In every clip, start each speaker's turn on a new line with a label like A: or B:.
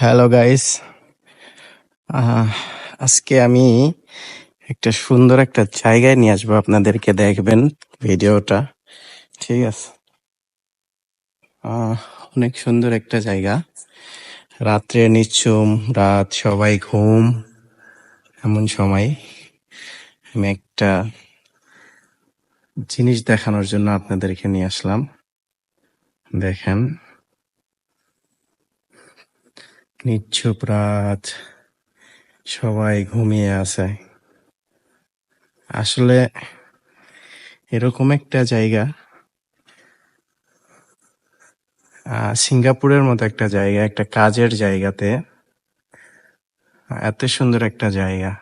A: Hello guys আজকে আমি একটা সুন্দর একটা জায়গায় নিয়ে আসব। আপনাদেরকে দেখবেন ভিডিওটা। ঠিক আছে? অনেক সুন্দর একটা জায়গা। রাত্রে নিচ্ছুম, রাত সবাই ঘুম। এমন সময় আমি একটা জিনিস দেখানোর জন্য আপনাদেরকে নিয়ে আসলাম। দেখেন। নিচ্ছুপ রাত। সবাই ঘুমিয়ে আছে। আসলে এরকম একটা জায়গা সিঙ্গাপুরের মতো একটা জায়গা, একটা কাজের জায়গাতে। এত সুন্দর একটা জায়গা।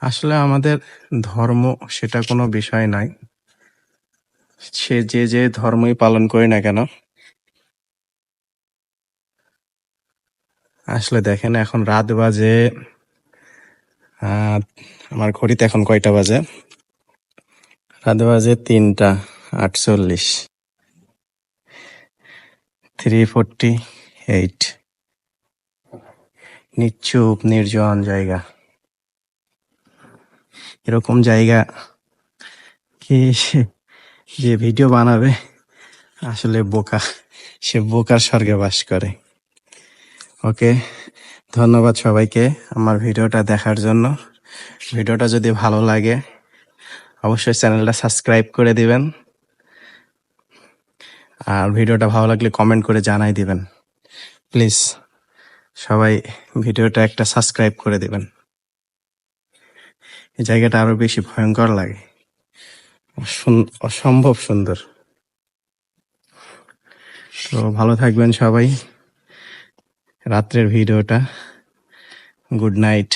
A: আসলে আমাদের ধর্ম সেটা কোনো বিষয় নাই। সে যে যে ধর্মই পালন করি না কেন আসলে দেখেন, এখন রাত বাজে আমার ঘড়িতে এখন কয়টা বাজে? রাত বাজে তিনটা আটচল্লিশ। থ্রি ফোরটি এইট নিশ্চুপ নির্জন জায়গা। এরকম জায়গা কি যে ভিডিও বানাবে? আসলে বোকা। সে বোকার স্বর্গে বাস করে। ওকে, ধন্যবাদ সবাইকে আমার ভিডিওটা দেখার জন্য। ভিডিওটা যদি ভালো লাগে, অবশ্যই চ্যানেলটা সাবস্ক্রাইব করে দিবেন। আর ভিডিওটা ভালো লাগলে কমেন্ট করে জানাই দিবেন। প্লিজ, সবাই ভিডিওটা একটা সাবস্ক্রাইব করে দিবেন। এই জায়গাটা আরও বেশি ভয়ঙ্কর লাগে। অসম্ভব সুন্দর। তো ভালো থাকবেন সবাই। রাত্রের ভিডিওটা। Good night.